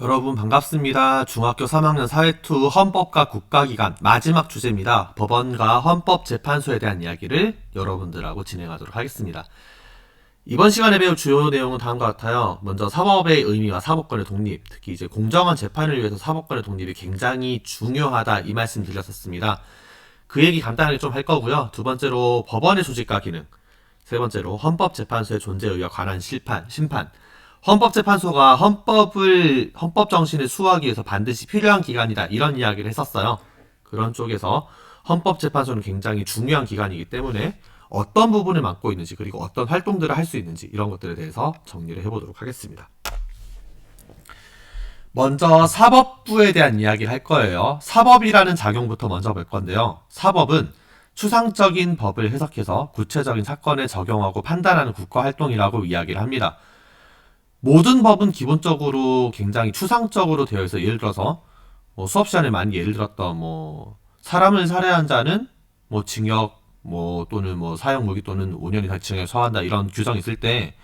여러분 반갑습니다. 중학교 3학년 사회2 헌법과 국가기관 마지막 주제입니다. 법원과 헌법재판소에 대한 이야기를 여러분들하고 진행하도록 하겠습니다. 이번 시간에 배울 주요 내용은 다음과 같아요. 먼저 사법의 의미와 사법권의 독립, 특히 이제 공정한 재판을 위해서 사법권의 독립이 굉장히 중요하다 이 말씀 드렸었습니다. 그 얘기 간단하게 좀 할 거고요. 두 번째로 법원의 조직과 기능, 세 번째로 헌법재판소의 존재 의와 관한 실판, 심판, 헌법재판소가 헌법을 헌법 정신을 수호하기 위해서 반드시 필요한 기관이다 이런 이야기를 했었어요. 그런 쪽에서 헌법재판소는 굉장히 중요한 기관이기 때문에 어떤 부분을 맡고 있는지 그리고 어떤 활동들을 할 수 있는지 이런 것들에 대해서 정리를 해보도록 하겠습니다. 먼저 사법부에 대한 이야기를 할 거예요. 사법이라는 작용부터 먼저 볼 건데요. 사법은 추상적인 법을 해석해서 구체적인 사건에 적용하고 판단하는 국가 활동이라고 이야기를 합니다. 모든 법은 기본적으로 굉장히 추상적으로 되어 있어 예를 들어서 뭐 수업 시간에 많이 예를 들었던 뭐 사람을 살해한 자는 뭐 징역 뭐 또는 뭐 사형 무기 또는 5년 이상 징역에 처한다 이런 규정이 있을 때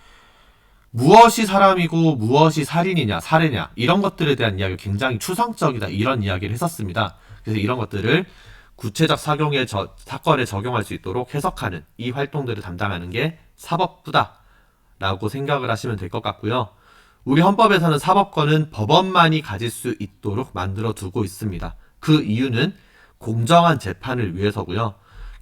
무엇이 사람이고 무엇이 살인이냐 살해냐 이런 것들에 대한 이야기가 굉장히 추상적이다 이런 이야기를 했었습니다. 그래서 이런 것들을 구체적 사경의 저, 사건에 적용할 수 있도록 해석하는 이 활동들을 담당하는 게 사법부다. 라고 생각을 하시면 될 것 같고요. 우리 헌법에서는 사법권은 법원만이 가질 수 있도록 만들어 두고 있습니다. 그 이유는 공정한 재판을 위해서고요.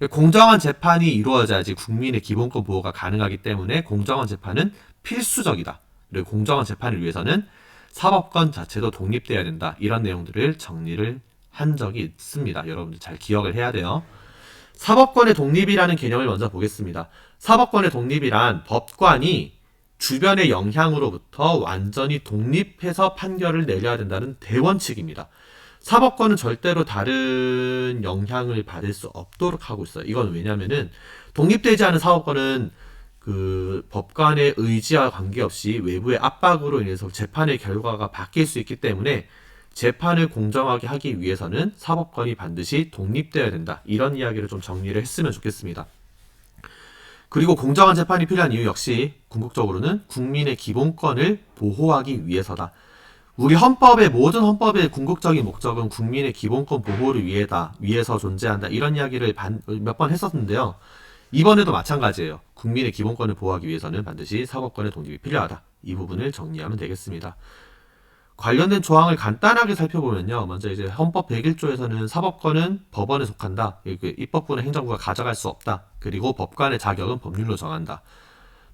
공정한 재판이 이루어져야지 국민의 기본권 보호가 가능하기 때문에 공정한 재판은 필수적이다. 그리고 공정한 재판을 위해서는 사법권 자체도 독립돼야 된다. 이런 내용들을 정리를 한 적이 있습니다. 여러분들 잘 기억을 해야 돼요. 사법권의 독립이라는 개념을 먼저 보겠습니다. 사법권의 독립이란 법관이 주변의 영향으로부터 완전히 독립해서 판결을 내려야 된다는 대원칙입니다. 사법권은 절대로 다른 영향을 받을 수 없도록 하고 있어요. 이건 왜냐면은 독립되지 않은 사법권은 그 법관의 의지와 관계없이 외부의 압박으로 인해서 재판의 결과가 바뀔 수 있기 때문에 재판을 공정하게 하기 위해서는 사법권이 반드시 독립되어야 된다. 이런 이야기를 좀 정리를 했으면 좋겠습니다. 그리고 공정한 재판이 필요한 이유 역시 궁극적으로는 국민의 기본권을 보호하기 위해서다. 우리 헌법의 모든 헌법의 궁극적인 목적은 국민의 기본권 보호를 위해다, 위해서 존재한다. 이런 이야기를 몇 번 했었는데요. 이번에도 마찬가지예요. 국민의 기본권을 보호하기 위해서는 반드시 사법권의 독립이 필요하다. 이 부분을 정리하면 되겠습니다. 관련된 조항을 간단하게 살펴보면요. 먼저 이제 헌법 101조에서는 사법권은 법원에 속한다. 입법부는 행정부가 가져갈 수 없다. 그리고 법관의 자격은 법률로 정한다.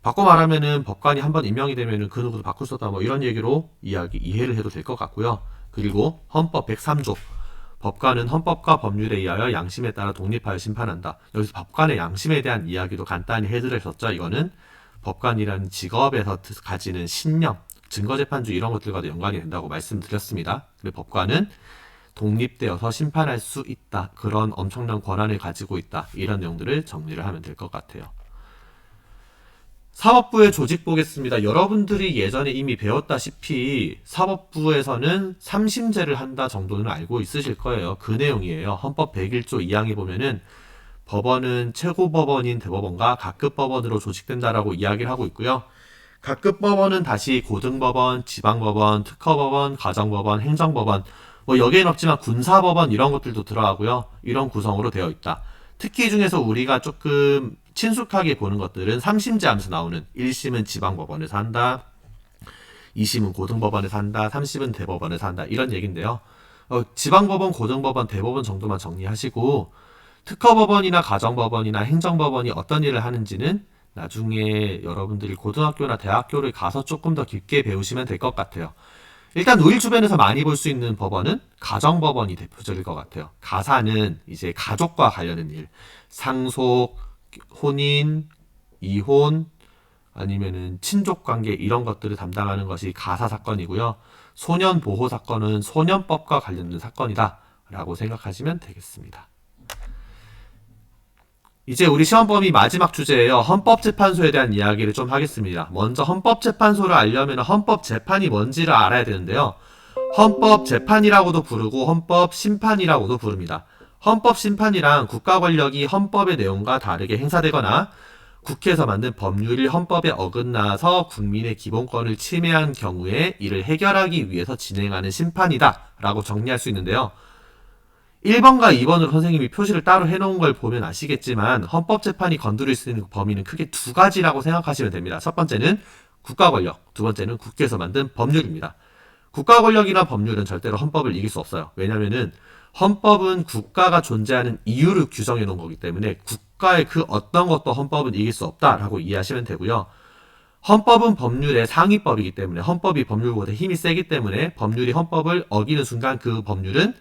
바꿔 말하면은 법관이 한 번 임명이 되면은 그 누구도 바꿀 수 없다. 뭐 이런 얘기로 이야기 이해를 해도 될 것 같고요. 그리고 헌법 103조 법관은 헌법과 법률에 의하여 양심에 따라 독립하여 심판한다. 여기서 법관의 양심에 대한 이야기도 간단히 해드렸었죠. 이거는 법관이라는 직업에서 가지는 신념, 증거재판주 이런 것들과도 연관이 된다고 말씀드렸습니다. 근데 법관은 독립되어서 심판할 수 있다. 그런 엄청난 권한을 가지고 있다. 이런 내용들을 정리를 하면 될 것 같아요. 사법부의 조직 보겠습니다. 여러분들이 예전에 이미 배웠다시피 사법부에서는 삼심제를 한다 정도는 알고 있으실 거예요. 그 내용이에요. 헌법 101조 2항에 보면은 법원은 최고법원인 대법원과 각급 법원으로 조직된다라고 이야기를 하고 있고요. 각급 법원은 다시 고등법원, 지방법원, 특허법원, 가정법원, 행정법원, 뭐 여기엔 없지만 군사법원 이런 것들도 들어가고요. 이런 구성으로 되어 있다. 특히 중에서 우리가 조금 친숙하게 보는 것들은 3심제 하면서 나오는 1심은 지방법원에서 한다. 2심은 고등법원에서 한다. 3심은 대법원에서 한다. 이런 얘기인데요. 어, 지방법원, 고등법원, 대법원 정도만 정리하시고 특허법원이나 가정법원이나 행정법원이 어떤 일을 하는지는 나중에 여러분들이 고등학교나 대학교를 가서 조금 더 깊게 배우시면 될 것 같아요. 일단 우리 주변에서 많이 볼 수 있는 법원은 가정법원이 대표적일 것 같아요. 가사는 이제 가족과 관련된 일, 상속, 혼인, 이혼, 아니면은 친족 관계 이런 것들을 담당하는 것이 가사 사건이고요. 소년 보호 사건은 소년법과 관련된 사건이다라고 생각하시면 되겠습니다. 이제 우리 시험범위 마지막 주제예요. 헌법재판소에 대한 이야기를 좀 하겠습니다. 먼저 헌법재판소를 알려면 헌법재판이 뭔지를 알아야 되는데요. 헌법재판이라고도 부르고 헌법심판이라고도 부릅니다. 헌법심판이란 국가 권력이 헌법의 내용과 다르게 행사되거나 국회에서 만든 법률이 헌법에 어긋나서 국민의 기본권을 침해한 경우에 이를 해결하기 위해서 진행하는 심판이다. 라고 정리할 수 있는데요. 1번과 2번으로 선생님이 표시를 따로 해놓은 걸 보면 아시겠지만 헌법재판이 건드릴 수 있는 범위는 크게 두 가지라고 생각하시면 됩니다. 첫 번째는 국가 권력, 두 번째는 국회에서 만든 법률입니다. 국가 권력이나 법률은 절대로 헌법을 이길 수 없어요. 왜냐면은 헌법은 국가가 존재하는 이유를 규정해 놓은 거기 때문에 국가의 그 어떤 것도 헌법은 이길 수 없다라고 이해하시면 되고요. 헌법은 법률의 상위법이기 때문에 헌법이 법률보다 힘이 세기 때문에 법률이 헌법을 어기는 순간 그 법률은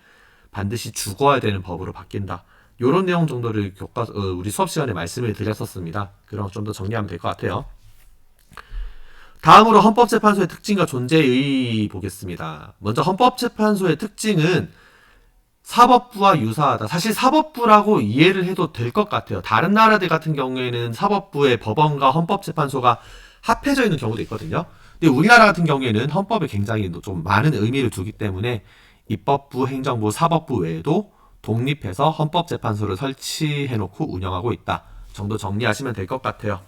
반드시 죽어야 되는 법으로 바뀐다. 요런 내용 정도를 교과 어, 우리 수업 시간에 말씀을 드렸었습니다. 그럼 좀 더 정리하면 될 것 같아요. 다음으로 헌법재판소의 특징과 존재의 보겠습니다. 먼저 헌법재판소의 특징은 사법부와 유사하다. 사실 사법부라고 이해를 해도 될 것 같아요. 다른 나라들 같은 경우에는 사법부의 법원과 헌법재판소가 합해져 있는 경우도 있거든요. 근데 우리나라 같은 경우에는 헌법에 굉장히 좀 많은 의미를 두기 때문에 입법부, 행정부, 사법부 외에도 독립해서 헌법재판소를 설치해놓고 운영하고 있다. 정도 정리하시면 될 것 같아요.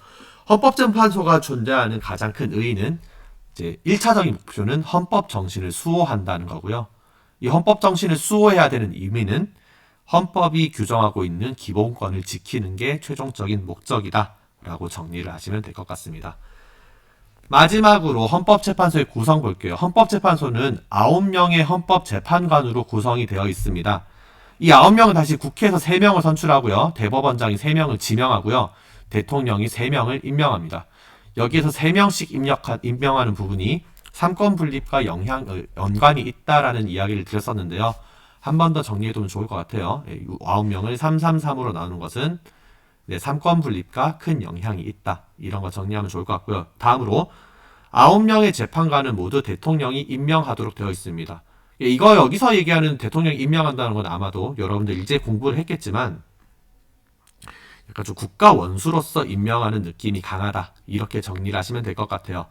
헌법재판소가 존재하는 가장 큰 의의는 이제 1차적인 목표는 헌법 정신을 수호한다는 거고요. 이 헌법 정신을 수호해야 되는 의미는 헌법이 규정하고 있는 기본권을 지키는 게 최종적인 목적이다. 라고 정리를 하시면 될 것 같습니다. 마지막으로 헌법재판소의 구성 볼게요. 헌법재판소는 9명의 헌법재판관으로 구성이 되어 있습니다. 이 9명은 다시 국회에서 3명을 선출하고요. 대법원장이 3명을 지명하고요. 대통령이 3명을 임명합니다. 여기에서 3명씩 임력하, 임명하는 부분이 삼권 분립과 영향, 어, 연관이 있다라는 이야기를 드렸었는데요. 한 번 더 정리해두면 좋을 것 같아요. 9명을 333으로 나누는 것은 네, 삼권 분립과 큰 영향이 있다. 이런 거 정리하면 좋을 것 같고요. 다음으로 9명의 재판관은 모두 대통령이 임명하도록 되어 있습니다. 예, 이거 여기서 얘기하는 대통령이 임명한다는 건 아마도 여러분들 이제 공부를 했겠지만 약간 좀 국가 원수로서 임명하는 느낌이 강하다. 이렇게 정리를 하시면 될 것 같아요.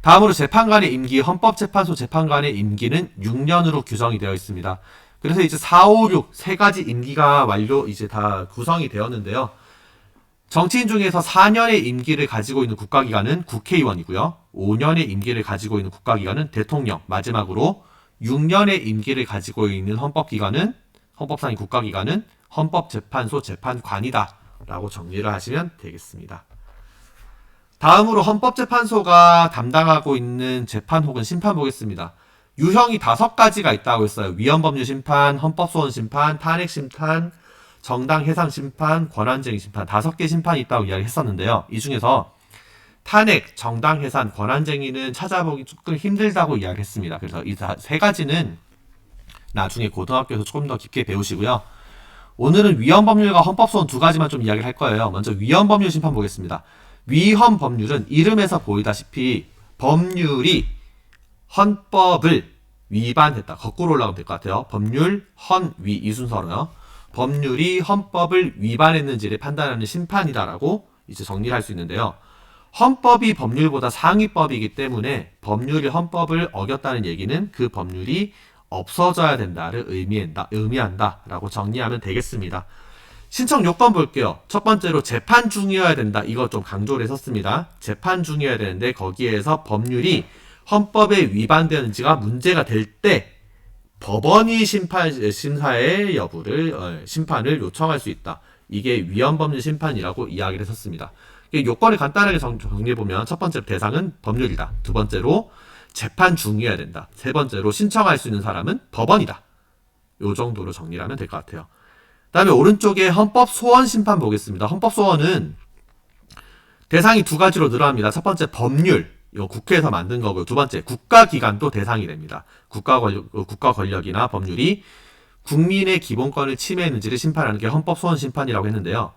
다음으로 재판관의 임기, 헌법재판소 재판관의 임기는 6년으로 규정이 되어 있습니다. 그래서 이제 4, 5, 6 세 가지 임기가 완료 이제 다 구성이 되었는데요. 정치인 중에서 4년의 임기를 가지고 있는 국가기관은 국회의원이고요. 5년의 임기를 가지고 있는 국가기관은 대통령. 마지막으로 6년의 임기를 가지고 있는 헌법기관은 헌법상의 국가기관은 헌법재판소 재판관이다. 라고 정리를 하시면 되겠습니다. 다음으로 헌법재판소가 담당하고 있는 재판 혹은 심판 보겠습니다. 유형이 다섯 가지가 있다고 했어요. 위헌법률 심판, 헌법소원 심판, 탄핵 심판, 정당 해상 심판, 권한쟁의 심판 다섯 개 심판이 있다고 이야기했었는데요. 이 중에서 탄핵, 정당 해산, 권한쟁의는 찾아보기 조금 힘들다고 이야기했습니다. 그래서 이 세 가지는 나중에 고등학교에서 조금 더 깊게 배우시고요. 오늘은 위헌법률과 헌법소원 두 가지만 좀 이야기를 할 거예요. 먼저 위헌법률 심판 보겠습니다. 위헌법률은 이름에서 보이다시피 법률이 헌법을 위반했다. 거꾸로 올라가면 될 것 같아요. 법률, 헌, 위 이 순서로요. 법률이 헌법을 위반했는지를 판단하는 심판이다라고 이제 정리를 할 수 있는데요. 헌법이 법률보다 상위법이기 때문에 법률이 헌법을 어겼다는 얘기는 그 법률이 없어져야 된다를 의미한다, 의미한다라고 정리하면 되겠습니다. 신청 요건 볼게요. 첫 번째로 재판 중이어야 된다. 이거 좀 강조를 했었습니다. 재판 중이어야 되는데 거기에서 법률이 헌법에 위반되는지가 문제가 될 때 법원이 심판 심사의 여부를 어, 심판을 요청할 수 있다. 이게 위헌법률 심판이라고 이야기를 했었습니다. 요건을 간단하게 정리해 보면 첫 번째 대상은 법률이다. 두 번째로 재판 중이어야 된다. 세 번째로 신청할 수 있는 사람은 법원이다. 요 정도로 정리를 하면 될 것 같아요. 다음에 오른쪽에 헌법 소원 심판 보겠습니다. 헌법 소원은 대상이 두 가지로 늘어납니다. 첫 번째 법률, 이 국회에서 만든 거고요. 두 번째 국가기관도 대상이 됩니다. 국가 권력, 어, 국가 권력이나 법률이 국민의 기본권을 침해했는지를 심판하는 게 헌법 소원 심판이라고 했는데요.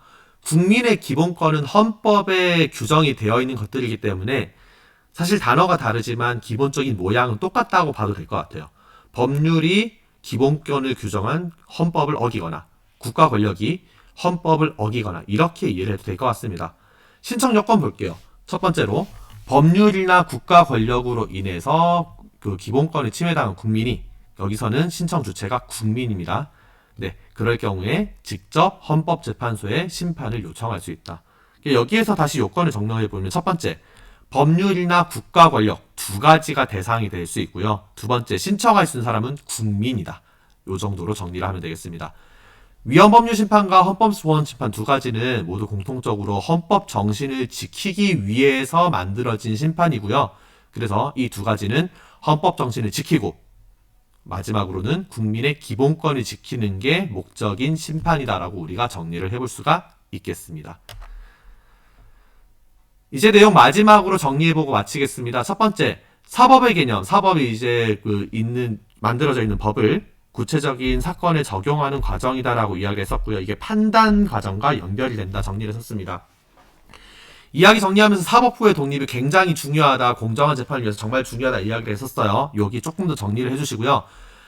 국민의 기본권은 헌법에 규정이 되어 있는 것들이기 때문에 사실 단어가 다르지만 기본적인 모양은 똑같다고 봐도 될 것 같아요. 법률이 기본권을 규정한 헌법을 어기거나 국가 권력이 헌법을 어기거나 이렇게 이해를 해도 될 것 같습니다. 신청 요건 볼게요. 첫 번째로 법률이나 국가 권력으로 인해서 그 기본권을 침해당한 국민이 여기서는 신청 주체가 국민입니다. 네, 그럴 경우에 직접 헌법재판소에 심판을 요청할 수 있다. 여기에서 다시 요건을 정리해 보면 첫 번째, 법률이나 국가 권력 두 가지가 대상이 될 수 있고요. 두 번째, 신청할 수 있는 사람은 국민이다. 요 정도로 정리를 하면 되겠습니다. 위헌법률 심판과 헌법소원 심판 두 가지는 모두 공통적으로 헌법 정신을 지키기 위해서 만들어진 심판이고요. 그래서 이 두 가지는 헌법 정신을 지키고 마지막으로는 국민의 기본권을 지키는 게 목적인 심판이다라고 우리가 정리를 해볼 수가 있겠습니다. 이제 내용 마지막으로 정리해보고 마치겠습니다. 첫 번째, 사법의 개념, 사법이 이제 그 있는 만들어져 있는 법을 구체적인 사건에 적용하는 과정이다라고 이야기했었고요. 이게 판단 과정과 연결이 된다 정리를 했습니다. 이야기 정리하면서 사법 후의 독립이 굉장히 중요하다, 공정한 재판을 위해서 정말 중요하다 이야기를 했었어요. 여기 조금 더 정리를 해주시고요.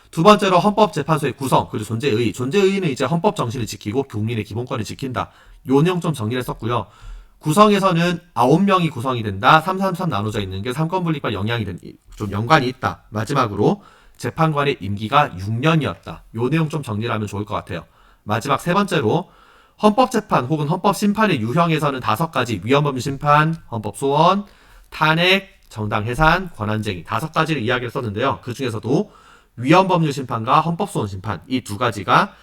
두 번째로 헌법재판소의 구성 그리고 존재의 존재의는 이제 헌법 정신을 지키고 국민의 기본권을 지킨다. 요 내용 좀 정리를 했었고요. 구성에서는 9명이 구성이 된다. 333 나눠져 있는 게 삼권 분립과 영향이 된, 좀 연관이 있다. 마지막으로 재판관의 임기가 6년이었다. 요 내용 좀 정리를 하면 좋을 것 같아요. 마지막 세 번째로 헌법재판 혹은 헌법심판의 유형에서는 다섯 가지 위헌법률 심판, 헌법소원, 탄핵, 정당해산, 권한쟁의 다섯 가지를 이야기를 썼는데요. 그 중에서도 위헌법률 심판과 헌법소원 심판 이 두 가지가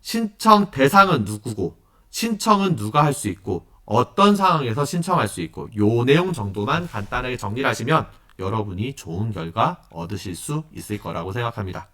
신청 대상은 누구고 신청은 누가 할 수 있고 어떤 상황에서 신청할 수 있고 요 내용 정도만 간단하게 정리를 하시면 여러분이 좋은 결과 얻으실 수 있을 거라고 생각합니다.